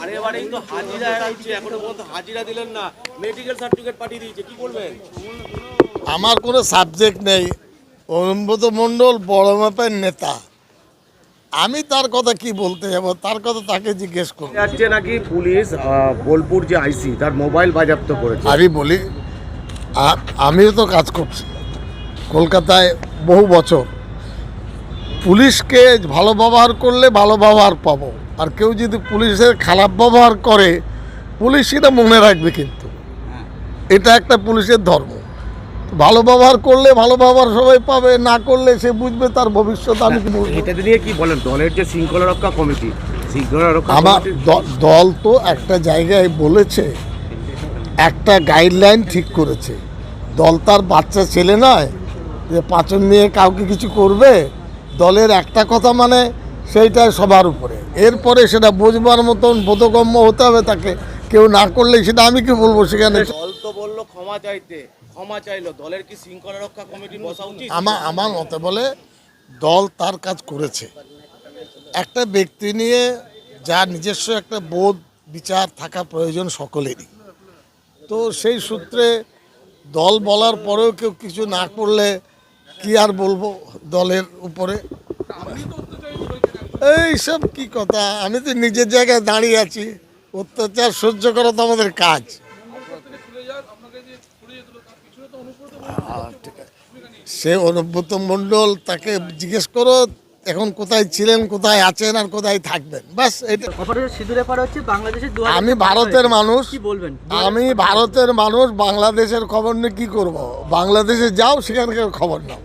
আরে বারেই তো হাজিরা এখনও পর্যন্ত হাজিরা দিলেন না। মেডিকেল সার্টিফিকেট পাঠিয়ে দিয়েছে কি করবেন আমার কোনো সাবজেক্ট নেই। অরুণব্রত মণ্ডল বড় মাপের নেতা। আমি তার কথা কি বলতে যাব? তার কথা তাকে জিজ্ঞেস করব যাচ্ছে নাকি পুলিশ আহ, বোলপুর যে আইসি তার মোবাইল বাজেয়াপ্ত করেছে। আমি বলি আমিও তো কাজ করছি। কলকাতায় বহু বছর পুলিশকে ভালো ব্যবহার করলে ভালো ব্যবহার পাবো। আর কেউ যদি পুলিশের খারাপ ব্যবহার করে পুলিশ সেটা মনে রাখবে কিন্তু। এটা একটা পুলিশের ধর্ম। ভালো ব্যবহার করলে ভালো ব্যবহার সবাই পাবে না করলে সে বুঝবে তার ভবিষ্যৎ আমি কি বুঝব এটা নিয়ে কি বলেন? দলের যে শৃঙ্খলা রক্ষা কমিটি শৃঙ্খলা রক্ষা আমার দল তো একটা জায়গায় বলেছে একটা গাইডলাইন ঠিক করেছে। দল তার বাচ্চা ছেলে নয় যে পাচন নিয়ে কাউকে কিছু করবে দলের একটা কথা মানে সেইটাই সবার উপরে। এরপরে সেটা বুঝবার মতন বোধগম্য হতে হবে তাকে। কেউ না করলে সেটা আমি কি বলব সেখানে? দল তো বলল ক্ষমা চাইতে। ক্ষমা চাইলো। দলের কি শৃঙ্খলা রক্ষা কমিটি বসা উচিত? আমার আমার মতে বলে দল তার কাজ করেছে। একটা ব্যক্তি নিয়ে যার নিজস্ব একটা বোধ বিচার থাকা প্রয়োজন সকলেরই। তো সেই সূত্রে দল বলার পরেও কেউ কিছু না করলে কি আর বলব দলের উপরে? এই সব কি কথা? আমি তো নিজের জায়গায় দাঁড়িয়ে আছি। অত্যাচার সহ্য করা তো আমাদের কাজ। সে অনুব্রত মণ্ডল তাকে জিজ্ঞেস করো এখন কোথায় ছিলেন কোথায় আছেন আর কোথায় থাকবেন? বাস এটা সিঁদুরে পার হচ্ছে বাংলাদেশের আমি ভারতের মানুষ। কি বলবেন? আমি ভারতের মানুষ বাংলাদেশের খবর নিয়ে কি করব? বাংলাদেশে যাও সেখানকার খবর নাও।